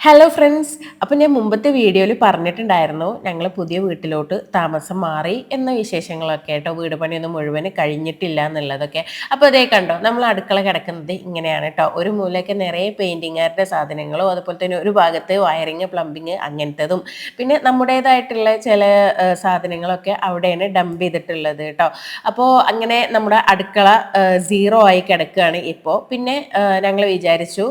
Hello friends അപ്പം ഞാൻ മുമ്പത്തെ വീഡിയോയിൽ പറഞ്ഞിട്ടുണ്ടായിരുന്നു ഞങ്ങൾ പുതിയ വീട്ടിലോട്ട് താമസം മാറി എന്ന വിശേഷങ്ങളൊക്കെ കേട്ടോ വീട് പണിയൊന്നും മുഴുവൻ കഴിഞ്ഞിട്ടില്ല എന്നുള്ളതൊക്കെ. അപ്പോൾ അതേ കണ്ടോ നമ്മൾ അടുക്കള കിടക്കുന്നത് ഇങ്ങനെയാണ് കേട്ടോ ഒരു മൂലയൊക്കെ നിറയെ പെയിന്റിങ്ങുകാരുടെ സാധനങ്ങളോ അതുപോലെ തന്നെ ഒരു ഭാഗത്ത് വയറിങ് പ്ലംബിങ് അങ്ങനത്തതും. പിന്നെ നമ്മുടേതായിട്ടുള്ള ചില സാധനങ്ങളൊക്കെ അവിടെയാണ് ഡംപ് ചെയ്തിട്ടുള്ളത് കേട്ടോ അപ്പോൾ അങ്ങനെ നമ്മുടെ അടുക്കള സീറോ ആയി കിടക്കുകയാണ് ഇപ്പോൾ പിന്നെ ഞങ്ങൾ വിചാരിച്ചു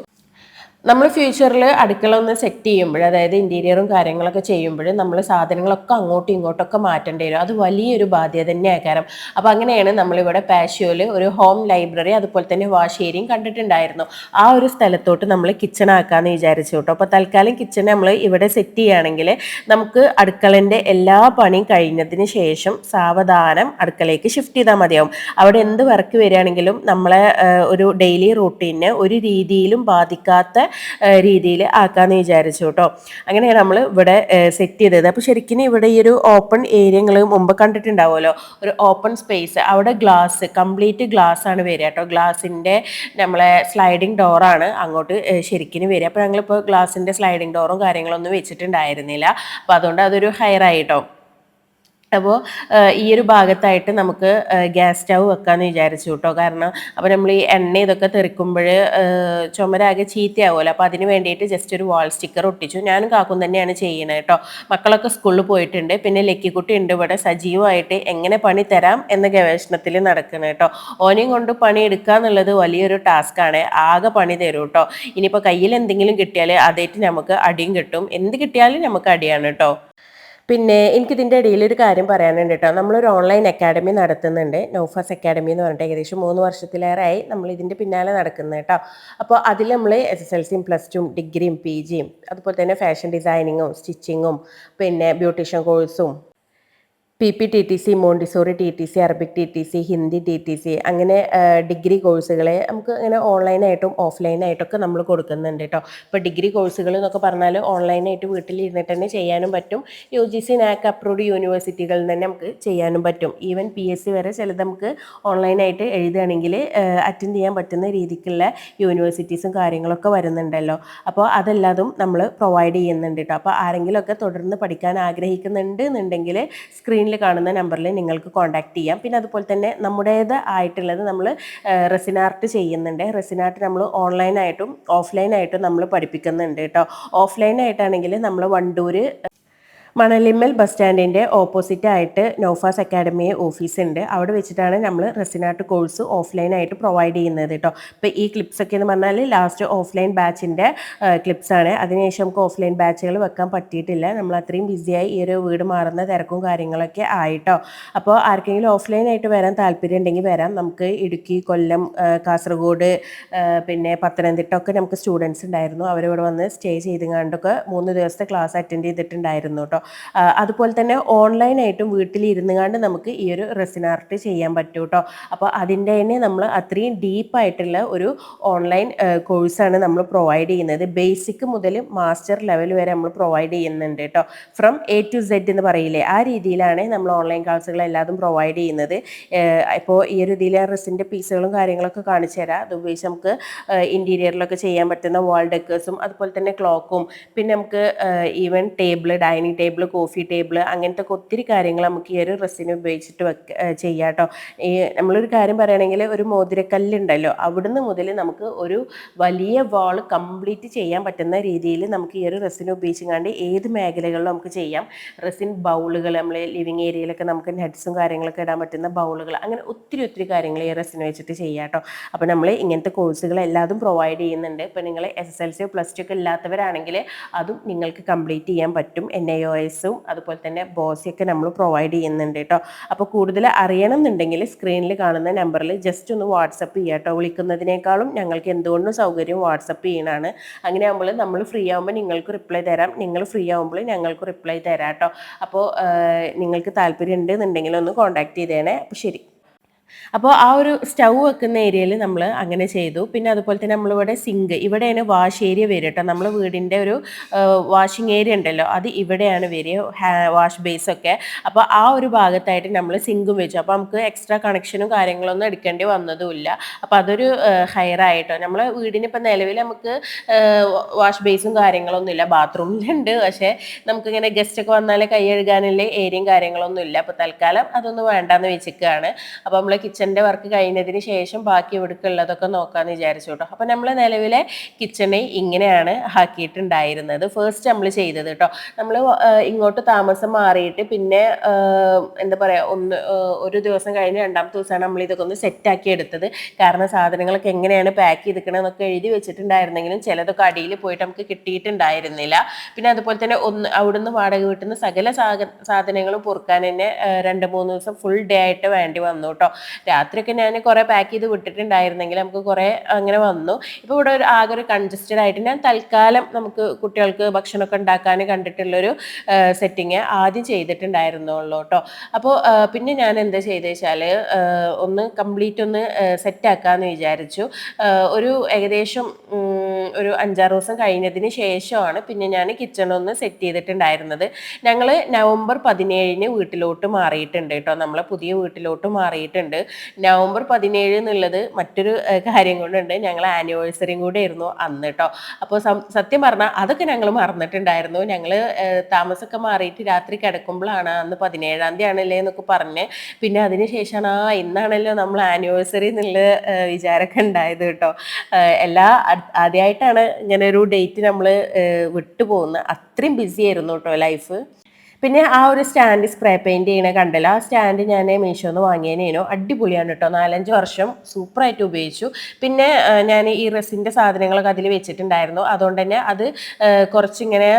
നമ്മൾ ഫ്യൂച്ചറിൽ അടുക്കള ഒന്ന് സെറ്റ് ചെയ്യുമ്പോൾ അതായത് ഇന്റീരിയറും കാര്യങ്ങളൊക്കെ ചെയ്യുമ്പോൾ നമ്മൾ സാധനങ്ങളൊക്കെ അങ്ങോട്ടും ഇങ്ങോട്ടൊക്കെ മാറ്റേണ്ടി വരും. അത് വലിയൊരു ബാധ്യത തന്നെയാണ് കാരണം. അപ്പോൾ അങ്ങനെയാണ് നമ്മളിവിടെ പാഷ്യോയിൽ ഒരു ഹോം ലൈബ്രറി അതുപോലെ തന്നെ വാഷ് ഏരിയയും കണ്ടിട്ടുണ്ടായിരുന്നു. ആ ഒരു സ്ഥലത്തോട്ട് നമ്മൾ കിച്ചൺ ആക്കാമെന്ന് വിചാരിച്ചു കേട്ടോ. അപ്പോൾ തൽക്കാലം കിച്ചൺ നമ്മൾ ഇവിടെ സെറ്റ് ചെയ്യുകയാണെങ്കിൽ നമുക്ക് അടുക്കളന്റെ എല്ലാ പണിയും കഴിഞ്ഞതിന് ശേഷം സാവധാനം അടുക്കളയ്ക്ക് ഷിഫ്റ്റ് ചെയ്താൽ മതിയാവും. അവിടെ എന്ത് വർക്ക് വരികയാണെങ്കിലും നമ്മളെ ഒരു ഡെയിലി റൂട്ടീനെ ഒരു രീതിയിലും ബാധിക്കാത്ത രീതിയിൽ ആക്കാമെന്ന് വിചാരിച്ചു കേട്ടോ. അങ്ങനെയാണ് നമ്മൾ ഇവിടെ സെറ്റ് ചെയ്തത്. അപ്പോൾ ശരിക്കും ഇവിടെ ഈ ഒരു ഓപ്പൺ ഏരിയകൾ മുമ്പ് കണ്ടിട്ടുണ്ടാവുമല്ലോ. ഒരു ഓപ്പൺ സ്പേസ് അവിടെ ഗ്ലാസ് കംപ്ലീറ്റ് ഗ്ലാസ് ആണ് വരിക കേട്ടോ. ഗ്ലാസിന്റെ നമ്മളെ സ്ലൈഡിങ് ഡോറാണ് അങ്ങോട്ട് ശരിക്കും വരിക. അപ്പോൾ ഞങ്ങളിപ്പോൾ ഗ്ലാസിന്റെ സ്ലൈഡിങ് ഡോറും കാര്യങ്ങളൊന്നും വെച്ചിട്ടുണ്ടായിരുന്നില്ല. അപ്പോൾ അതുകൊണ്ട് അതൊരു ഹയർ ആയിട്ടോ അപ്പോൾ ഈ ഒരു ഭാഗത്തായിട്ട് നമുക്ക് ഗ്യാസ് സ്റ്റൗ വെക്കാമെന്ന് വിചാരിച്ചു കേട്ടോ കാരണം അപ്പോൾ നമ്മൾ ഈ എണ്ണ ഇതൊക്കെ തെറിക്കുമ്പോൾ ചുമരാകെ ചീത്തയാവുമല്ലോ അപ്പോൾ അതിന് വേണ്ടിയിട്ട് ജസ്റ്റ് ഒരു വാൾ സ്റ്റിക്കർ ഒട്ടിച്ചു. ഞാനും കാക്കും തന്നെയാണ് ചെയ്യുന്നത് കേട്ടോ മക്കളൊക്കെ സ്കൂളിൽ പോയിട്ടുണ്ട്. പിന്നെ ലക്കിക്കുട്ടി ഉണ്ട് ഇവിടെ. സജീവമായിട്ട് എങ്ങനെ പണി തരാം എന്ന ഗവേഷണത്തിൽ നടക്കുന്നത് കേട്ടോ ഓനെയും കൊണ്ട് പണി എടുക്കുക എന്നുള്ളത് വലിയൊരു ടാസ്ക്കാണ് ആകെ പണി തരും കേട്ടോ ഇനിയിപ്പോൾ കയ്യിൽ എന്തെങ്കിലും കിട്ടിയാൽ അതേറ്റ് നമുക്ക് അടിയും കിട്ടും. എന്ത് കിട്ടിയാലും നമുക്ക് അടിയാണ് കേട്ടോ പിന്നെ എനിക്കിതിന്റെ ഇടയിൽ ഒരു കാര്യം പറയാനുണ്ട് കേട്ടോ. നമ്മളൊരു ഓൺലൈൻ അക്കാഡമി നടത്തുന്നുണ്ട്. നോഫാസ് അക്കാഡമി എന്ന് പറഞ്ഞിട്ട് ഏകദേശം മൂന്ന് വർഷത്തിലേറെയായി നമ്മൾ ഇതിന്റെ പിന്നാലെ നടക്കുന്നത് കേട്ടോ. അപ്പോൾ അതിൽ നമ്മൾ എസ് എസ് എൽ സിയും പ്ലസ് ടുവും ഡിഗ്രിയും പി ജിയും അതുപോലെ തന്നെ ഫാഷൻ ഡിസൈനിങ്ങും സ്റ്റിച്ചിങ്ങും പിന്നെ ബ്യൂട്ടീഷ്യൻ കോഴ്സും P P T T C montessori T T C Arabic T T C Hindi T T C അങ്ങനെ ഡിഗ്രി കോഴ്സുകളെ നമുക്ക് അങ്ങനെ ഓൺലൈനായിട്ടും ഓഫ്ലൈനായിട്ടൊക്കെ നമ്മൾ കൊടുക്കുന്നുണ്ട് കേട്ടോ ഇപ്പോൾ ഡിഗ്രി കോഴ്സുകൾ എന്നൊക്കെ പറഞ്ഞാൽ ഓൺലൈനായിട്ട് വീട്ടിലിരുന്നിട്ട് തന്നെ ചെയ്യാനും പറ്റും. U G C NAAC approved യൂണിവേഴ്സിറ്റികളിൽ തന്നെ നമുക്ക് ചെയ്യാനും പറ്റും. ഈവൻ പി എസ് സി വരെ ചിലത് നമുക്ക് ഓൺലൈനായിട്ട് എഴുതുകയാണെങ്കിൽ അറ്റൻഡ് ചെയ്യാൻ പറ്റുന്ന രീതിക്കുള്ള യൂണിവേഴ്സിറ്റീസും കാര്യങ്ങളൊക്കെ വരുന്നുണ്ടല്ലോ. അപ്പോൾ അതെല്ലാതും നമ്മൾ പ്രൊവൈഡ് ചെയ്യുന്നുണ്ട് കേട്ടോ അപ്പോൾ ആരെങ്കിലുമൊക്കെ തുടർന്ന് പഠിക്കാൻ ആഗ്രഹിക്കുന്നുണ്ട് എന്നുണ്ടെങ്കിൽ സ്ക്രീൻ സ്ക്രീനിൽ കാണുന്ന നമ്പറിൽ നിങ്ങൾക്ക് കോൺടാക്ട് ചെയ്യാം. പിന്നെ അതുപോലെ തന്നെ നമ്മുടേത് ആയിട്ടുള്ളത് നമ്മൾ റെസിനാർട്ട് ചെയ്യുന്നുണ്ട്. റെസിനാർട്ട് നമ്മൾ ഓൺലൈനായിട്ടും ഓഫ്ലൈനായിട്ടും നമ്മൾ പഠിപ്പിക്കുന്നുണ്ട് കേട്ടോ. ഓഫ്ലൈനായിട്ടാണെങ്കിൽ നമ്മൾ വണ്ടൂർ മണലിമ്മൽ ബസ് സ്റ്റാൻഡിന്റെ ഓപ്പോസിറ്റ് ആയിട്ട് നോഫാസ് അക്കാഡമി ഓഫീസ് ഉണ്ട്. അവിടെ വെച്ചിട്ടാണ് നമ്മൾ റെസിനാട്ട് കോഴ്സ് ഓഫ്ലൈനായിട്ട് പ്രൊവൈഡ് ചെയ്യുന്നത് കേട്ടോ ഇപ്പോൾ ഈ ക്ലിപ്സ് ഒക്കെ എന്ന് പറഞ്ഞാൽ ലാസ്റ്റ് ഓഫ്ലൈൻ ബാച്ചിന്റെ ക്ലിപ്സാണ് അതിനുശേഷം നമുക്ക് ഓഫ്ലൈൻ ബാച്ചുകൾ വെക്കാൻ പറ്റിയിട്ടില്ല. നമ്മൾ അത്രയും ബിസിയായി ഈ ഒരു വീട് മാറുന്ന തിരക്കും കാര്യങ്ങളൊക്കെ ആയിട്ടോ. അപ്പോൾ ആർക്കെങ്കിലും ഓഫ്ലൈനായിട്ട് വരാൻ താല്പര്യം ഉണ്ടെങ്കിൽ വരാം. നമുക്ക് ഇടുക്കി കൊല്ലം കാസർഗോഡ് പിന്നെ പത്തനംതിട്ട ഒക്കെ നമുക്ക് സ്റ്റുഡൻസ് ഉണ്ടായിരുന്നു. അവരിവിടെ വന്ന് സ്റ്റേ ചെയ്തുകൊണ്ടൊക്കെ മൂന്ന് ദിവസത്തെ ക്ലാസ് അറ്റൻഡ് ചെയ്തിട്ടുണ്ടായിരുന്നു കേട്ടോ അതുപോലെ തന്നെ ഓൺലൈനായിട്ടും വീട്ടിലിരുന്ന് കണ്ട് നമുക്ക് ഈ ഒരു റെസിൻ ആർട്ട് ചെയ്യാൻ പറ്റും കേട്ടോ അപ്പോൾ അതിന്റെ തന്നെ നമ്മൾ അത്രയും ഡീപ്പായിട്ടുള്ള ഒരു ഓൺലൈൻ കോഴ്സാണ് നമ്മൾ പ്രൊവൈഡ് ചെയ്യുന്നത്. ബേസിക് മുതൽ മാസ്റ്റർ ലെവൽ വരെ നമ്മൾ പ്രൊവൈഡ് ചെയ്യുന്നുണ്ട് കേട്ടോ ഫ്രം എ ടു സെഡ് എന്ന് പറയില്ലേ? ആ രീതിയിലാണ് നമ്മൾ ഓൺലൈൻ ക്ലാസ്സുകൾ എല്ലാതും പ്രൊവൈഡ് ചെയ്യുന്നത്. ഇപ്പോൾ ഈ ഒരു ഇതിലെ റെസിന്റെ പീസുകളും കാര്യങ്ങളൊക്കെ കാണിച്ചു തരാം. അത് ഉപയോഗിച്ച് നമുക്ക് ഇന്റീരിയറിലൊക്കെ ചെയ്യാൻ പറ്റുന്ന വാൾ ഡെക്കേഴ്സും അതുപോലെ തന്നെ ക്ലോക്കും പിന്നെ നമുക്ക് even table dining table table coffee table അങ്ങനത്തെ ഒക്കെ ഒത്തിരി കാര്യങ്ങൾ നമുക്ക് ഈ ഒരു റെസിന് ഉപയോഗിച്ചിട്ട് വെക്ക ചെയ്യാം കേട്ടോ ഈ നമ്മളൊരു കാര്യം പറയുകയാണെങ്കിൽ ഒരു മോതിരക്കല്ലുണ്ടല്ലോ അവിടുന്ന് മുതൽ നമുക്ക് ഒരു വലിയ വാൾ കംപ്ലീറ്റ് ചെയ്യാൻ പറ്റുന്ന രീതിയിൽ നമുക്ക് ഈ ഒരു റെസിന് ഉപയോഗിച്ചുകൊണ്ട് ഏത് മേഖലകളിലും നമുക്ക് ചെയ്യാം. റെസിൻ ബൗളുകൾ നമ്മൾ ലിവിങ് ഏരിയയിലൊക്കെ നമുക്ക് നെറ്റ്സും കാര്യങ്ങളൊക്കെ ഇടാൻ പറ്റുന്ന ബൗളുകൾ അങ്ങനെ ഒത്തിരി ഒത്തിരി കാര്യങ്ങൾ ഈ റെസിന് വെച്ചിട്ട് ചെയ്യാം കേട്ടോ അപ്പോൾ നമ്മൾ ഇങ്ങനത്തെ കോഴ്സുകൾ എല്ലാതും പ്രൊവൈഡ് ചെയ്യുന്നുണ്ട്. ഇപ്പോൾ നിങ്ങൾ S S L C plus two ഒക്കെ ഇല്ലാത്തവരാണെങ്കിൽ അതും നിങ്ങൾക്ക് കംപ്ലീറ്റ് ചെയ്യാൻ പറ്റും. എൻ ഐ ഒ എസും അതുപോലെ തന്നെ ബോസിയൊക്കെ നമ്മൾ പ്രൊവൈഡ് ചെയ്യുന്നുണ്ട് കേട്ടോ. അപ്പോൾ കൂടുതൽ അറിയണം എന്നുണ്ടെങ്കിൽ സ്ക്രീനിൽ കാണുന്ന നമ്പറിൽ ജസ്റ്റ് ഒന്ന് വാട്സപ്പ് ചെയ്യുക കേട്ടോ. വിളിക്കുന്നതിനേക്കാളും ഞങ്ങൾക്ക് എന്തുകൊണ്ടും സൗകര്യം വാട്സപ്പ് ചെയ്യണമാണ് അങ്ങനെ ആകുമ്പോൾ നമ്മൾ ഫ്രീ ആകുമ്പോൾ നിങ്ങൾക്ക് റിപ്ലൈ തരാം. നിങ്ങൾ ഫ്രീ ആകുമ്പോൾ ഞങ്ങൾക്ക് റിപ്ലൈ തരാം കേട്ടോ. അപ്പോൾ നിങ്ങൾക്ക് താല്പര്യം ഉണ്ട് എന്നുണ്ടെങ്കിൽ ഒന്ന് കോൺടാക്ട് ചെയ്തേനെ. അപ്പോൾ ശരി. അപ്പോൾ ആ ഒരു സ്റ്റൗ വെക്കുന്ന ഏരിയയിൽ നമ്മൾ അങ്ങനെ ചെയ്തു. പിന്നെ അതുപോലെ തന്നെ നമ്മളിവിടെ സിങ്ക് ഇവിടെയാണ് വാഷ് ഏരിയ വരിക കേട്ടോ നമ്മൾ വീടിന്റെ ഒരു വാഷിംഗ് ഏരിയ ഉണ്ടല്ലോ അത് ഇവിടെയാണ് വരിക വാഷ് ബേസ് ഒക്കെ. അപ്പോൾ ആ ഒരു ഭാഗത്തായിട്ട് നമ്മൾ സിങ്കും വെച്ചു. അപ്പോൾ നമുക്ക് എക്സ്ട്രാ കണക്ഷനും കാര്യങ്ങളൊന്നും എടുക്കേണ്ടി വന്നതുമില്ല. അപ്പോൾ അതൊരു ഹയർ ആയിട്ടോ. നമ്മളെ വീടിന് ഇപ്പം നിലവിൽ നമുക്ക് വാഷ് ബേസും കാര്യങ്ങളൊന്നും ഇല്ല. ബാത്റൂമിലുണ്ട് പക്ഷേ നമുക്കിങ്ങനെ ഗസ്റ്റൊക്കെ വന്നാൽ കൈ കഴുകാനുള്ള ഏരിയയും കാര്യങ്ങളൊന്നും ഇല്ല. അപ്പോൾ തൽക്കാലം അതൊന്നും വേണ്ടാന്ന് വെച്ചിരിക്കുകയാണ്. അപ്പോൾ നമ്മൾ കിച്ചണിന്റെ വർക്ക് കഴിഞ്ഞതിന് ശേഷം ബാക്കി ഇവിടേക്കുള്ളതൊക്കെ നോക്കാമെന്ന് വിചാരിച്ചു കേട്ടോ അപ്പോൾ നമ്മൾ നിലവിലെ കിച്ചണ് ഇങ്ങനെയാണ് ആക്കിയിട്ടുണ്ടായിരുന്നത്. ഫസ്റ്റ് നമ്മൾ ചെയ്തത് കേട്ടോ നമ്മൾ ഇങ്ങോട്ട് താമസം മാറിയിട്ട് പിന്നെ എന്താ പറയുക ഒന്ന് ഒരു ദിവസം കഴിഞ്ഞ് രണ്ടാമത്തെ ദിവസമാണ് നമ്മൾ ഇതൊക്കെ ഒന്ന് സെറ്റാക്കി എടുത്തത്. കാരണം സാധനങ്ങളൊക്കെ എങ്ങനെയാണ് പാക്ക് ചെയ്തിക്കണമെന്നൊക്കെ എഴുതി വെച്ചിട്ടുണ്ടായിരുന്നെങ്കിലും ചിലതൊക്കെ അടിയിൽ പോയിട്ട് നമുക്ക് കിട്ടിയിട്ടുണ്ടായിരുന്നില്ല. പിന്നെ അതുപോലെ തന്നെ ഒന്ന് അവിടുന്ന് വാടക വീട്ടിൽ നിന്ന് സകല സാധ- സാധനങ്ങളും പൊറുക്കാൻ തന്നെ രണ്ട് മൂന്ന് ദിവസം ഫുൾ ഡേ ആയിട്ട് വേണ്ടി വന്നു കേട്ടോ രാത്രിയൊക്കെ ഞാൻ കുറേ പാക്ക് ചെയ്ത് വിട്ടിട്ടുണ്ടായിരുന്നെങ്കിൽ നമുക്ക് കുറേ അങ്ങനെ വന്നു. ഇപ്പോൾ ഇവിടെ ഒരു ആകെ ഒരു കൺജസ്റ്റഡ് ആയിട്ട് ഞാൻ തൽക്കാലം നമുക്ക് കുട്ടികൾക്ക് ഭക്ഷണമൊക്കെ ഉണ്ടാക്കാൻ കണ്ടിട്ടുള്ളൊരു സെറ്റിങ് ആദ്യം ചെയ്തിട്ടുണ്ടായിരുന്നുള്ളൂ കേട്ടോ. അപ്പോൾ പിന്നെ ഞാൻ എന്താ ചെയ്തത് വെച്ചാൽ ഒന്ന് കംപ്ലീറ്റ് ഒന്ന് സെറ്റ് ആക്കാമെന്ന് വിചാരിച്ചു. ഒരു ഏകദേശം ഒരു അഞ്ചാറ് ദിവസം കഴിഞ്ഞതിന് ശേഷമാണ് പിന്നെ ഞാൻ കിച്ചൺ ഒന്ന് സെറ്റ് ചെയ്തിട്ടുണ്ടായിരുന്നത്. ഞങ്ങൾ നവംബർ പതിനേഴിന് വീട്ടിലോട്ട് മാറിയിട്ടുണ്ട് കേട്ടോ. നമ്മളെ പുതിയ വീട്ടിലോട്ട് മാറിയിട്ടുണ്ട്. നവംബർ പതിനേഴ് എന്നുള്ളത് മറ്റൊരു കാര്യം കൊണ്ടുണ്ട്. ഞങ്ങൾ ആനിവേഴ്സറിയും കൂടെ ആയിരുന്നു അന്ന് കേട്ടോ. അപ്പോൾ സത്യം പറഞ്ഞാൽ അതൊക്കെ ഞങ്ങൾ മറന്നിട്ടുണ്ടായിരുന്നു. ഞങ്ങൾ താമസമൊക്കെ മാറിയിട്ട് രാത്രി കിടക്കുമ്പോഴാണ് അന്ന് പതിനേഴാം തീയതി ആണല്ലേ എന്നൊക്കെ പറഞ്ഞ്. പിന്നെ അതിന് ശേഷമാണ് ആ ഇന്നാണല്ലോ നമ്മൾ ആനിവേഴ്സറി എന്നുള്ള വിചാരമൊക്കെ ഉണ്ടായത് കേട്ടോ. എല്ലാ ആ- ആദ്യമായിട്ടാണ് ഇങ്ങനെ ഒരു ഡേറ്റ് നമ്മൾ വിട്ടുപോകുന്നത്. അത്രയും ബിസി ആയിരുന്നു കേട്ടോ ലൈഫ് പിന്നെ ആ ഒരു സ്റ്റാൻഡ് സ്പ്രേ പെയിന്റ് ചെയ്യണ കണ്ടല്ലോ. ആ സ്റ്റാൻഡ് ഞാൻ മീഷോന്ന് വാങ്ങിയതിനേനോ അടിപൊളിയാണ് കേട്ടോ നാലഞ്ച് വർഷം സൂപ്പറായിട്ട് ഉപയോഗിച്ചു. പിന്നെ ഞാൻ ഈ റെസിന്റെ സാധനങ്ങളൊക്കെ അതിൽ വെച്ചിട്ടുണ്ടായിരുന്നു. അതുകൊണ്ട് തന്നെ അത് കുറച്ചിങ്ങനെ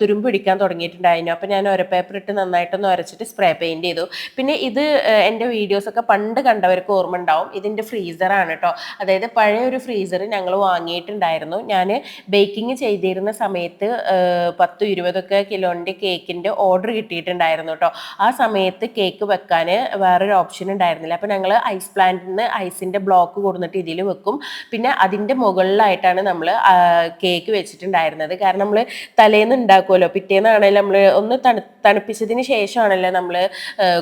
തുരുമ്പ് പിടിക്കാൻ തുടങ്ങിയിട്ടുണ്ടായിരുന്നു. അപ്പോൾ ഞാൻ ഒരു പേപ്പർ ഇട്ട് നന്നായിട്ടൊന്ന് ഉരച്ചിട്ട് സ്പ്രേ പെയിന്റ് ചെയ്തു. പിന്നെ ഇത് എന്റെ വീഡിയോസൊക്കെ പണ്ട് കണ്ടവർക്ക് ഓർമ്മ ഉണ്ടാവും ഇതിന്റെ ഫ്രീസറാണ് കേട്ടോ അതായത് പഴയ ഒരു ഫ്രീസർ ഞങ്ങൾ വാങ്ങിയിട്ടുണ്ടായിരുന്നു. ഞാൻ ബേക്കിംഗ് ചെയ്തിരുന്ന സമയത്ത് പത്ത് ഇരുപതൊക്കെ കിലോന്റെ കേക്കിന്റെ ഓർഡർ കിട്ടിയിട്ടുണ്ടായിരുന്നു കേട്ടോ ആ സമയത്ത് കേക്ക് വെക്കാൻ വേറൊരു ഓപ്ഷൻ ഉണ്ടായിരുന്നില്ല. അപ്പോൾ ഞങ്ങൾ ഐസ് പ്ലാന്റിൽ നിന്ന് ഐസിന്റെ ബ്ലോക്ക് കൊടുത്തിട്ട് ഇതിൽ വെക്കും. പിന്നെ അതിന്റെ മുകളിലായിട്ടാണ് നമ്മൾ കേക്ക് വെച്ചിട്ടുണ്ടായിരുന്നത്. കാരണം നമ്മൾ തലേന്ന് ഉണ്ടാക്കുമല്ലോ പിറ്റേന്നാണെങ്കിലും നമ്മൾ ഒന്ന് തണു തണുപ്പിച്ചതിന് ശേഷമാണല്ലോ നമ്മൾ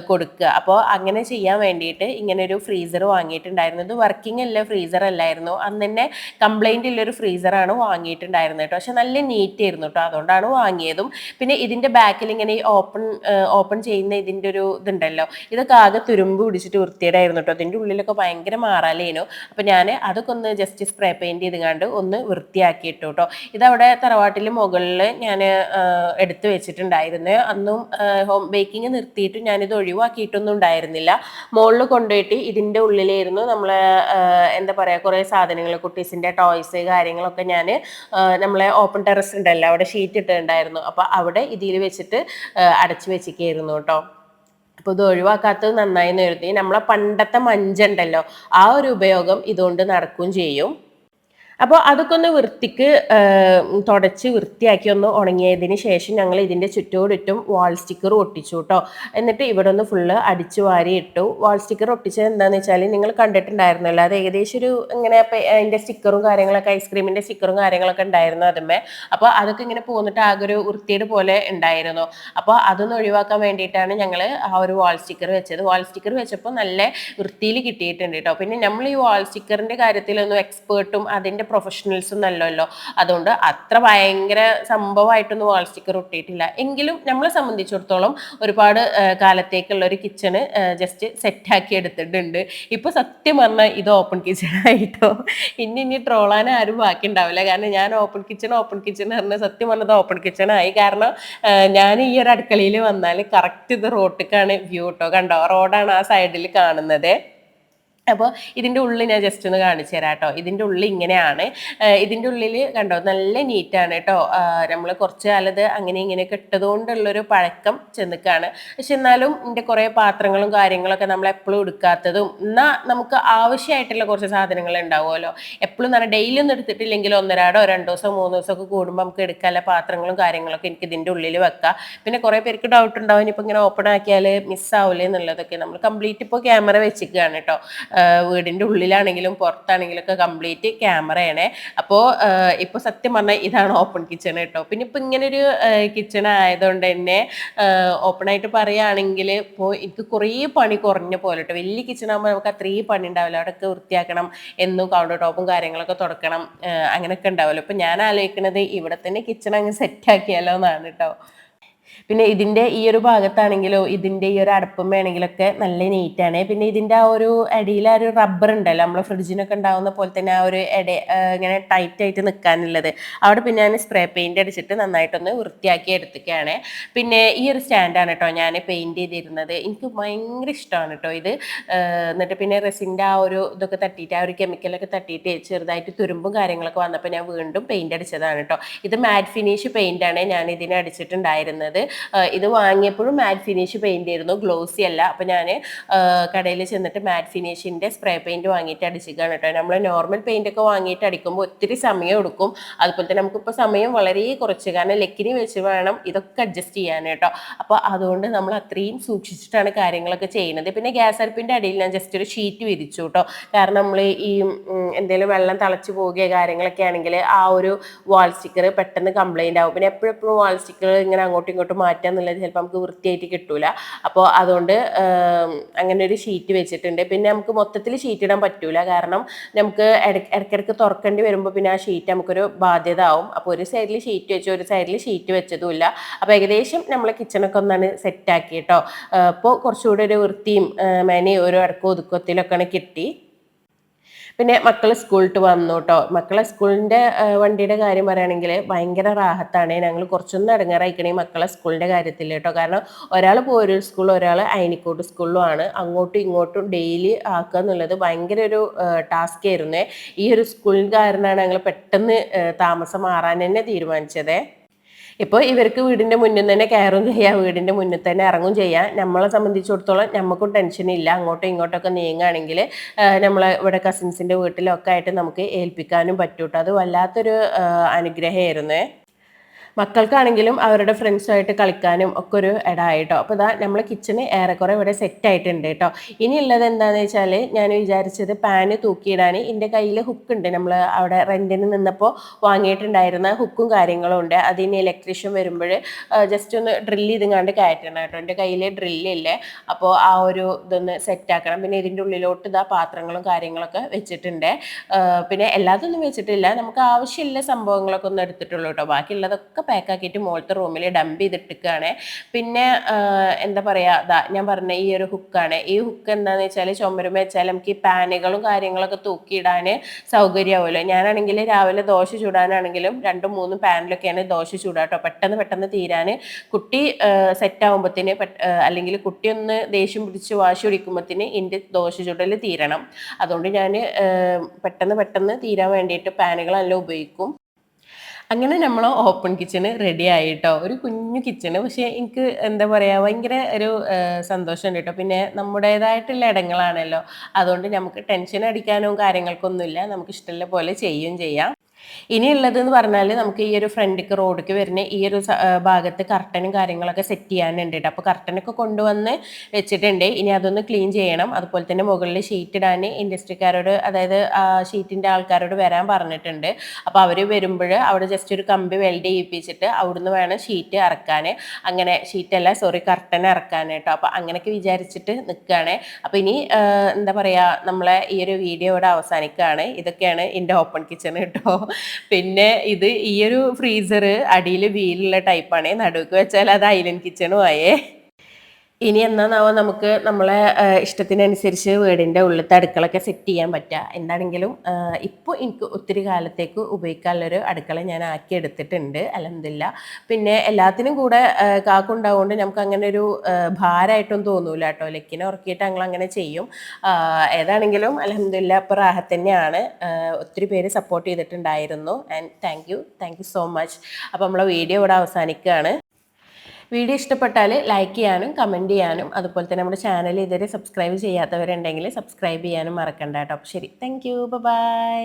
കൊടുക്കുക. അപ്പോൾ അങ്ങനെ ചെയ്യാൻ വേണ്ടിയിട്ട് ഇങ്ങനെ ഒരു ഫ്രീസർ വാങ്ങിയിട്ടുണ്ടായിരുന്നു. ഇത് വർക്കിംഗ് അല്ല ഫ്രീസർ അല്ലായിരുന്നു. അന്ന് തന്നെ കംപ്ലൈന്റ് ഉള്ളൊരു ഫ്രീസറാണ് വാങ്ങിയിട്ടുണ്ടായിരുന്നത് കേട്ടോ പക്ഷെ നല്ല നീറ്റ് ആയിരുന്നു കേട്ടോ അതുകൊണ്ടാണ് വാങ്ങിയതും. പിന്നെ ഇതിന്റെ ബാക്കിൽ ഇങ്ങനെ ഈ ഓപ്പൺ ഓപ്പൺ ചെയ്യുന്ന ഇതിന്റെ ഒരു ഇതുണ്ടല്ലോ. ഇതൊക്കെ ആകെ തുരുമ്പ് പിടിച്ചിട്ട് വൃത്തിയേടായിരുന്നു കേട്ടോ. അതിന്റെ ഉള്ളിലൊക്കെ ഭയങ്കര മാറാലേനു. അപ്പോൾ ഞാൻ അതൊക്കെ ഒന്ന് ജസ്റ്റ് സ്പ്രേ പെയിന്റ് ചെയ്തുകൊണ്ട് ഒന്ന് വൃത്തിയാക്കിയിട്ടു കേട്ടോ. ഇതവിടെ തറവാട്ടിൽ മുകളിൽ ഞാൻ എടുത്തു വെച്ചിട്ടുണ്ടായിരുന്നു. അന്നും ഹോം ബേക്കിംഗ് നിർത്തിയിട്ട് ഞാനിത് ഒഴിവാക്കിയിട്ടൊന്നും ഉണ്ടായിരുന്നില്ല. മുകളിൽ കൊണ്ടുപോയിട്ട് ഇതിന്റെ ഉള്ളിലായിരുന്നു നമ്മൾ എന്താ പറയുക കുറേ സാധനങ്ങൾ കുട്ടീസിന്റെ ടോയ്സ് കാര്യങ്ങളൊക്കെ ഞാൻ നമ്മളെ ഓപ്പൺ ടെറസ് ഉണ്ടല്ലോ അവിടെ ഷീറ്റ് ഇട്ടിട്ടുണ്ടായിരുന്നു. അപ്പോൾ അവിടെ ഇതിൽ വെച്ചിട്ട് അടച്ചു വെച്ചിരിക്കുന്നു കേട്ടോ. അപ്പോൾ ഇത് ഒഴിവാക്കാത്തത് നന്നായി നിർത്തി നമ്മളെ പണ്ടത്തെ മഞ്ചുണ്ടല്ലോ ആ ഒരു ഉപയോഗം ഇതുകൊണ്ട് നടക്കുകയും ചെയ്യും. അപ്പോൾ അതൊക്കെ ഒന്ന് വൃത്തിക്ക് തുടച്ച് വൃത്തിയാക്കി ഒന്ന് ഉണങ്ങിയതിന് ശേഷം ഞങ്ങൾ ഇതിന്റെ ചുറ്റോടിറ്റും വാൾ സ്റ്റിക്കർ ഒട്ടിച്ചു കേട്ടോ എന്നിട്ട് ഇവിടെ ഒന്ന് ഫുള്ള് അടിച്ചു വാരി ഇട്ടു. വാൾ സ്റ്റിക്കർ ഒട്ടിച്ചത് എന്താണെന്ന് വെച്ചാൽ നിങ്ങൾ കണ്ടിട്ടുണ്ടായിരുന്നല്ലോ അത് ഏകദേശം ഒരു ഇങ്ങനെ അതിന്റെ സ്റ്റിക്കറും കാര്യങ്ങളൊക്കെ ഐസ്ക്രീമിന്റെ സ്റ്റിക്കറും കാര്യങ്ങളൊക്കെ ഉണ്ടായിരുന്നു അതുമേ അപ്പോൾ അതൊക്കെ ഇങ്ങനെ പോന്നിട്ട് ആകെ ഒരു വൃത്തിയുടെ പോലെ ഉണ്ടായിരുന്നു. അപ്പോൾ അതൊന്ന് ഒഴിവാക്കാൻ വേണ്ടിയിട്ടാണ് ഞങ്ങൾ ആ ഒരു വാൾ സ്റ്റിക്കർ വെച്ചത്. വാൾ സ്റ്റിക്കർ വെച്ചപ്പോൾ നല്ല വൃത്തിയിൽ കിട്ടിയിട്ടുണ്ട് കേട്ടോ പിന്നെ നമ്മൾ ഈ വാൾ സ്റ്റിക്കറിന്റെ കാര്യത്തിലൊന്നും എക്സ്പേർട്ടും അതിന്റെ പ്രൊഫഷണൽസും നല്ലല്ലോ. അതുകൊണ്ട് അത്ര ഭയങ്കര സംഭവമായിട്ടൊന്നും വാൾ സ്റ്റിക്കർ ഒട്ടിയിട്ടില്ല. എങ്കിലും നമ്മളെ സംബന്ധിച്ചിടത്തോളം ഒരുപാട് കാലത്തേക്കുള്ള ഒരു കിച്ചണ് ജസ്റ്റ് സെറ്റാക്കി എടുത്തിട്ടുണ്ട്. ഇപ്പോൾ സത്യം പറഞ്ഞാൽ ഇത് ഓപ്പൺ കിച്ചൺ ആയിട്ടോ? ഇനി ഇനി ട്രോളാൻ ആരും ബാക്കി ഉണ്ടാവില്ല കാരണം ഞാൻ ഓപ്പൺ കിച്ചൺ ഓപ്പൺ കിച്ചൺ പറഞ്ഞ സത്യം പറഞ്ഞത് ഓപ്പൺ കിച്ചൺ ആയി. കാരണം ഞാൻ ഈ ഒരു അടുക്കളയിൽ വന്നാൽ കറക്റ്റ് ഇത് റോട്ടിക്കാണ് വ്യൂ കേട്ടോ കണ്ടോ? റോഡാണ് ആ സൈഡിൽ കാണുന്നത്. അപ്പോൾ ഇതിന്റെ ഉള്ളിൽ ഞാൻ ജസ്റ്റ് ഒന്ന് കാണിച്ചു തരാം കേട്ടോ. ഇതിന്റെ ഉള്ളിൽ ഇങ്ങനെയാണ്. ഇതിന്റെ ഉള്ളിൽ കണ്ടോ നല്ല നീറ്റാണ് കേട്ടോ. നമ്മൾ കുറച്ച് കാലത്ത് അങ്ങനെ ഇങ്ങനെയൊക്കെ ഇട്ടതുകൊണ്ടുള്ളൊരു പഴക്കം ചെന്നിക്കാണ്. പക്ഷെ എന്നാലും ഇതിന്റെ കുറേ പാത്രങ്ങളും കാര്യങ്ങളൊക്കെ നമ്മൾ എപ്പോഴും എടുക്കാത്തതും എന്നാൽ നമുക്ക് ആവശ്യമായിട്ടുള്ള കുറച്ച് സാധനങ്ങൾ ഉണ്ടാവുമല്ലോ. എപ്പോഴും നല്ല ഡെയിലി ഒന്നും എടുത്തിട്ടില്ലെങ്കിൽ ഒന്നരാടോ രണ്ടു ദിവസം മൂന്ന് ദിവസമൊക്കെ കൂടുമ്പോൾ നമുക്ക് എടുക്കാനുള്ള പാത്രങ്ങളും കാര്യങ്ങളൊക്കെ എനിക്ക് ഇതിന്റെ ഉള്ളിൽ വെക്കാം. പിന്നെ കുറേ പേർക്ക് ഡൗട്ട് ഉണ്ടാവും ഇനിയിപ്പോൾ ഇങ്ങനെ ഓപ്പൺ ആക്കിയാൽ മിസ്സാവില്ലേ എന്നുള്ളതൊക്കെ. നമ്മൾ കംപ്ലീറ്റ് ഇപ്പോൾ ക്യാമറ വെച്ചിരിക്കുകയാണ് കേട്ടോ. വീടിന്റെ ഉള്ളിലാണെങ്കിലും പുറത്താണെങ്കിലും ഒക്കെ കംപ്ലീറ്റ് ക്യാമറയാണ്. അപ്പോൾ ഇപ്പോൾ സത്യം പറഞ്ഞാൽ ഇതാണ് ഓപ്പൺ കിച്ചൺ കേട്ടോ. പിന്നെ ഇപ്പോൾ ഇങ്ങനൊരു കിച്ചൺ ആയതുകൊണ്ട് തന്നെ ഓപ്പണായിട്ട് പറയുകയാണെങ്കിൽ ഇപ്പോൾ എനിക്ക് കുറേ പണി കുറഞ്ഞ പോലെ കേട്ടോ. വലിയ കിച്ചൺ ആകുമ്പോൾ നമുക്ക് അത്രയും പണി ഉണ്ടാവില്ല. അവിടെയൊക്കെ വൃത്തിയാക്കണം എന്നും കൗണ്ടർ ടോപ്പും കാര്യങ്ങളൊക്കെ തുടക്കണം അങ്ങനെയൊക്കെ ഉണ്ടാവുമല്ലോ. ഇപ്പം ഞാൻ ആലോചിക്കുന്നത് ഇവിടെ തന്നെ കിച്ചൺ അങ്ങ് സെറ്റാക്കിയാലോ എന്നാണ് കേട്ടോ. പിന്നെ ഇതിന്റെ ഈ ഒരു ഭാഗത്താണെങ്കിലോ ഇതിന്റെ ഈ ഒരു അടുപ്പമ്മയാണെങ്കിലൊക്കെ നല്ല നീറ്റാണ് പിന്നെ ഇതിന്റെ ആ ഒരു അടിയിൽ ആ ഒരു റബ്ബർ ഉണ്ടല്ലോ നമ്മളെ ഫ്രിഡ്ജിനൊക്കെ ഉണ്ടാവുന്ന പോലെ തന്നെ ആ ഒരു ഇട ഇങ്ങനെ ടൈറ്റ് ആയിട്ട് നിൽക്കാനുള്ളത് അവിടെ പിന്നെ ഞാൻ സ്പ്രേ പെയിന്റ് അടിച്ചിട്ട് നന്നായിട്ടൊന്ന് വൃത്തിയാക്കി എടുത്തിക്കുകയാണ് പിന്നെ ഈ ഒരു സ്റ്റാൻഡാണ് കേട്ടോ ഞാൻ പെയിന്റ് ചെയ്തിരുന്നത്. എനിക്ക് ഭയങ്കര ഇഷ്ടമാണ് കേട്ടോ ഇത്. എന്നിട്ട് പിന്നെ റെസിന്റെ ആ ഒരു ഇതൊക്കെ തട്ടിയിട്ട് ആ ഒരു കെമിക്കലൊക്കെ തട്ടിയിട്ട് ചെറുതായിട്ട് തുരുമ്പും കാര്യങ്ങളൊക്കെ വന്നപ്പോൾ ഞാൻ വീണ്ടും പെയിന്റ് അടിച്ചതാണ് കേട്ടോ ഇത് മാറ്റ് ഫിനിഷ് പെയിന്റ് ആണ് ഞാൻ ഇതിനെ അടിച്ചിട്ടുണ്ടായിരുന്നത്. ആ, ഇത് വാങ്ങിയപ്പോഴും മാറ്റ് ഫിനിഷ് പെയിന്റ് ആയിരുന്നു. ഗ്ലോസി അല്ല. അപ്പോൾ ഞാൻ കടയിൽ ചെന്നിട്ട് മാറ്റ് ഫിനിഷിന്റെ സ്പ്രേ പെയിന്റ് വാങ്ങിയിട്ട് അടിച്ചിരിക്കുകയാണ് കേട്ടോ. നമ്മൾ നോർമൽ പെയിന്റ് ഒക്കെ വാങ്ങിയിട്ട് അടിക്കുമ്പോൾ ഒത്തിരി സമയം എടുക്കും. അതുപോലെ തന്നെ നമുക്കിപ്പോൾ സമയം വളരെ കുറച്ച്. കാരണം ലെക്കിനി വെച്ച് വേണം ഇതൊക്കെ അഡ്ജസ്റ്റ് ചെയ്യാൻ കേട്ടോ. അപ്പോൾ അതുകൊണ്ട് നമ്മൾ അത്രയും സൂക്ഷിച്ചിട്ടാണ് കാര്യങ്ങളൊക്കെ ചെയ്യുന്നത്. പിന്നെ ഗ്യാസ് അടുപ്പിന്റെ അടിയിൽ ഞാൻ ജസ്റ്റ് ഒരു ഷീറ്റ് വിരിച്ചു കേട്ടോ. കാരണം നമ്മൾ ഈ എന്തെങ്കിലും വെള്ളം തിളച്ച് പോകുക കാര്യങ്ങളൊക്കെ ആണെങ്കിൽ ആ ഒരു വാൾ സ്റ്റിക്കർ പെട്ടെന്ന് കംപ്ലൈന്റ് ആവും. പിന്നെ എപ്പോഴെപ്പോഴും വാൾ സ്റ്റിക്കർ ഇങ്ങനെ അങ്ങോട്ടും ഇങ്ങോട്ടും മാറ്റുക എന്നുള്ളത് ചിലപ്പോൾ നമുക്ക് വൃത്തിയായിട്ട് കിട്ടൂല. അപ്പോൾ അതുകൊണ്ട് അങ്ങനെ ഒരു ഷീറ്റ് വെച്ചിട്ടുണ്ട്. പിന്നെ നമുക്ക് മൊത്തത്തിൽ ഷീറ്റ് ഇടാൻ പറ്റൂല. കാരണം നമുക്ക് ഇടയ്ക്ക് ഇടയ്ക്കിടയ്ക്ക് തുറക്കേണ്ടി വരുമ്പോൾ പിന്നെ ആ ഷീറ്റ് നമുക്കൊരു ബാധ്യത ആവും. അപ്പോൾ ഒരു സൈഡിൽ ഷീറ്റ് വെച്ചു ഒരു സൈഡിൽ ഷീറ്റ് വെച്ചതുമില്ല. അപ്പോൾ ഏകദേശം നമ്മളെ കിച്ചണൊക്കെ ഒന്നാണ് സെറ്റാക്കി കേട്ടോ അപ്പോൾ കുറച്ചുകൂടി ഒരു വൃത്തിയും മേനയും ഒരു ഇടക്കോ ഒതുക്കത്തിലൊക്കെയാണ് കിട്ടി. പിന്നെ മക്കൾ സ്കൂളിട്ട് വന്നു കേട്ടോ മക്കളെ സ്കൂളിന്റെ വണ്ടിയുടെ കാര്യം പറയുകയാണെങ്കിൽ ഭയങ്കര റാഹത്താണ്. ഞങ്ങൾ കുറച്ചൊന്നും ഇടങ്ങാറായിക്കണേ മക്കളെ സ്കൂളിന്റെ കാര്യത്തിൽ കേട്ടോ. കാരണം ഒരാൾ പോയൊരു സ്കൂൾ ഒരാൾ അയനിക്കോട്ട് സ്കൂളിലുമാണ്. അങ്ങോട്ടും ഇങ്ങോട്ടും ഡെയിലി ആക്കുക എന്നുള്ളത് ഭയങ്കര ഒരു ടാസ്ക് ആയിരുന്നേ. ഈ ഒരു സ്കൂളിൽ കാരണമാണ് ഞങ്ങൾ പെട്ടെന്ന് താമസം മാറാൻ തന്നെ തീരുമാനിച്ചതേ. ഇപ്പോൾ ഇവർക്ക് വീടിന്റെ മുന്നിൽ തന്നെ കയറും ചെയ്യാം. വീടിന്റെ മുന്നിൽ തന്നെ ഇറങ്ങും ചെയ്യാം. നമ്മളെ സംബന്ധിച്ചിടത്തോളം നമുക്കും ടെൻഷൻ ഇല്ല. അങ്ങോട്ടും ഇങ്ങോട്ടൊക്കെ നീങ്ങുകയാണെങ്കിൽ നമ്മളെ ഇവിടെ കസിൻസിന്റെ വീട്ടിലൊക്കെ ആയിട്ട് നമുക്ക് ഏൽപ്പിക്കാനും പറ്റൂട്ടോ. അത് വല്ലാത്തൊരു അനുഗ്രഹമായിരുന്നേ. മക്കൾക്കാണെങ്കിലും അവരുടെ ഫ്രണ്ട്സുമായിട്ട് കളിക്കാനും ഒക്കെ ഒരു ഇടായിട്ടോ അപ്പോൾ ഇതാ നമ്മൾ കിച്ചണ് ഏറെക്കുറെ ഇവിടെ സെറ്റ് ആയിട്ടുണ്ട് കേട്ടോ. ഇനിയുള്ളത് എന്താണെന്ന് വെച്ചാൽ ഞാൻ വിചാരിച്ചത് പാന് തൂക്കിയിടാൻ എന്റെ കയ്യിൽ ഹുക്ക് ഉണ്ട്. നമ്മൾ അവിടെ റെന്റിന് നിന്നപ്പോൾ വാങ്ങിയിട്ടുണ്ടായിരുന്ന ഹുക്കും കാര്യങ്ങളും ഉണ്ട്. അതിന് ഇലക്ട്രീഷ്യൻ വരുമ്പോൾ ജസ്റ്റ് ഒന്ന് ഡ്രില്ല് ചെയ്തുങ്ങാണ്ട് കയറ്റണം കേട്ടോ. എന്റെ കയ്യിൽ ഡ്രില്ലില്ലേ അപ്പോൾ ആ ഒരു ഇതൊന്ന് സെറ്റാക്കണം പിന്നെ ഇതിന്റെ ഉള്ളിലോട്ട് ഇതാ പാത്രങ്ങളും കാര്യങ്ങളൊക്കെ വെച്ചിട്ടുണ്ട്. പിന്നെ എല്ലാതൊന്നും വെച്ചിട്ടില്ല. നമുക്ക് ആവശ്യമില്ല സംഭവങ്ങളൊക്കെ ഒന്ന് എടുത്തിട്ടുള്ളൂ കേട്ടോ. ബാക്കിയുള്ളതൊക്കെ പാക്ക് ആക്കിയിട്ട് മുകളിലത്തെ റൂമിൽ ഡംപ് ചെയ്തിട്ടിരിക്കുകയാണ്. പിന്നെ എന്താ പറയുക അതാ ഞാൻ പറഞ്ഞ ഈ ഒരു ഹുക്കാണ് ഈ ഹുക്ക് എന്താണെന്ന് വെച്ചാൽ ചുമരുമ വെച്ചാൽ നമുക്ക് ഈ പാനുകളും കാര്യങ്ങളൊക്കെ തൂക്കിയിടാൻ സൗകര്യമാവുമല്ലോ. ഞാനാണെങ്കിൽ രാവിലെ ദോശ ചൂടാനാണെങ്കിലും രണ്ടും മൂന്നും പാനിലൊക്കെയാണ് ദോശ ചൂടാട്ടോ. പെട്ടെന്ന് പെട്ടെന്ന് തീരാൻ കുട്ടി സെറ്റ് ആകുമ്പോഴത്തേന് അല്ലെങ്കിൽ കുട്ടി ഒന്ന് ദേഷ്യം പിടിച്ച് വാശി പിടിക്കുമ്പോഴത്തേന് എന്റെ ദോശ ചുടൽ തീരണം. അതുകൊണ്ട് ഞാൻ പെട്ടെന്ന് പെട്ടെന്ന് തീരാൻ വേണ്ടിയിട്ട് പാനുകളെല്ലാം ഉപയോഗിക്കും. അങ്ങനെ നമ്മൾ ഓപ്പൺ കിച്ചണ് റെഡി ആയിട്ടോ. ഒരു കുഞ്ഞു കിച്ചണ് പക്ഷേ എനിക്ക് എന്താ പറയുക ഭയങ്കര ഒരു സന്തോഷമുണ്ട് കേട്ടോ. പിന്നെ നമ്മുടേതായിട്ടുള്ള ഇടങ്ങളാണല്ലോ. അതുകൊണ്ട് നമുക്ക് ടെൻഷൻ അടിക്കാനോ കാര്യങ്ങൾക്കൊന്നുമില്ല. നമുക്ക് ഇഷ്ടമുള്ള പോലെ ചെയ്യുകയും ചെയ്യാം. ഇനിയുള്ളത് എന്ന് പറഞ്ഞാൽ നമുക്ക് ഈ ഒരു ഫ്രണ്ടിക്ക് റോഡിക്ക് വരുന്ന ഈ ഒരു ഭാഗത്ത് കർട്ടനും കാര്യങ്ങളൊക്കെ സെറ്റ് ചെയ്യാനുണ്ട് അപ്പോൾ കർട്ടനൊക്കെ കൊണ്ടുവന്ന് വെച്ചിട്ടുണ്ട്. ഇനി അതൊന്ന് ക്ലീൻ ചെയ്യണം. അതുപോലെ തന്നെ മുകളിൽ ഷീറ്റ് ഇടാൻ ഇൻഡസ്ട്രിക്കാരോട് അതായത് ഷീറ്റിന്റെ ആൾക്കാരോട് വരാൻ പറഞ്ഞിട്ടുണ്ട്. അപ്പോൾ അവർ വരുമ്പോൾ അവിടെ ജസ്റ്റ് ഒരു കമ്പി വെൽഡ് ചെയ്യിപ്പിച്ചിട്ട് അവിടുന്ന് വേണം ഷീറ്റ് ഇറക്കാൻ അങ്ങനെ ഷീറ്റല്ല സോറി കർട്ടൻ ഇറക്കാൻ കേട്ടോ അപ്പോൾ അങ്ങനെയൊക്കെ വിചാരിച്ചിട്ട് നിൽക്കുകയാണ് അപ്പോൾ ഇനി എന്താ പറയുക നമ്മളെ ഈ ഒരു വീഡിയോ ഇവിടെ അവസാനിക്കുകയാണ് ഇതൊക്കെയാണ് എന്റെ ഓപ്പൺ കിച്ചൺ കേട്ടോ പിന്നെ ഇത് ഈ ഒരു ഫ്രീസർ അടിയിൽ വീലുള്ള ടൈപ്പാണ് നടുക്ക് വെച്ചാൽ അത് ഐലൻഡ് കിച്ചണും ആയേ. ഇനി എന്നാണാവോ നമുക്ക് നമ്മളെ ഇഷ്ടത്തിനനുസരിച്ച് വീടിന്റെ ഉള്ളിലത്തെ അടുക്കളൊക്കെ സെറ്റ് ചെയ്യാൻ പറ്റുക എന്താണെങ്കിലും ഇപ്പോൾ എനിക്ക് ഒത്തിരി കാലത്തേക്ക് ഉപയോഗിക്കാനുള്ളൊരു അടുക്കള ഞാൻ ആക്കി എടുത്തിട്ടുണ്ട്. അലഹമില്ല പിന്നെ എല്ലാത്തിനും കൂടെ കാക്കുണ്ടാവുകൊണ്ട് നമുക്ക് അങ്ങനെ ഒരു ഭാരമായിട്ടൊന്നും തോന്നൂല കേട്ടോ. ലെക്കിനെ ഉറക്കിയിട്ട് ഞങ്ങൾ അങ്ങനെ ചെയ്യും. ഏതാണെങ്കിലും അലഹമില്ല ഇപ്പോൾ റാഹത്ത് തന്നെയാണ്. ഒത്തിരി പേര് സപ്പോർട്ട് ചെയ്തിട്ടുണ്ടായിരുന്നു. And thank you thank you so much അപ്പോൾ നമ്മളെ വീഡിയോ ഇവിടെ അവസാനിക്കുകയാണ് വീഡിയോ ഇഷ്ടപ്പെട്ടാൽ ലൈക്ക് ചെയ്യാനും കമന്റ് ചെയ്യാനും അതുപോലെ തന്നെ നമ്മുടെ ചാനൽ ഇതുവരെ സബ്സ്ക്രൈബ് ചെയ്യാത്തവരുണ്ടെങ്കിൽ സബ്സ്ക്രൈബ് ചെയ്യാനും മറക്കണ്ട കേട്ടോ. ശരി. Thank you by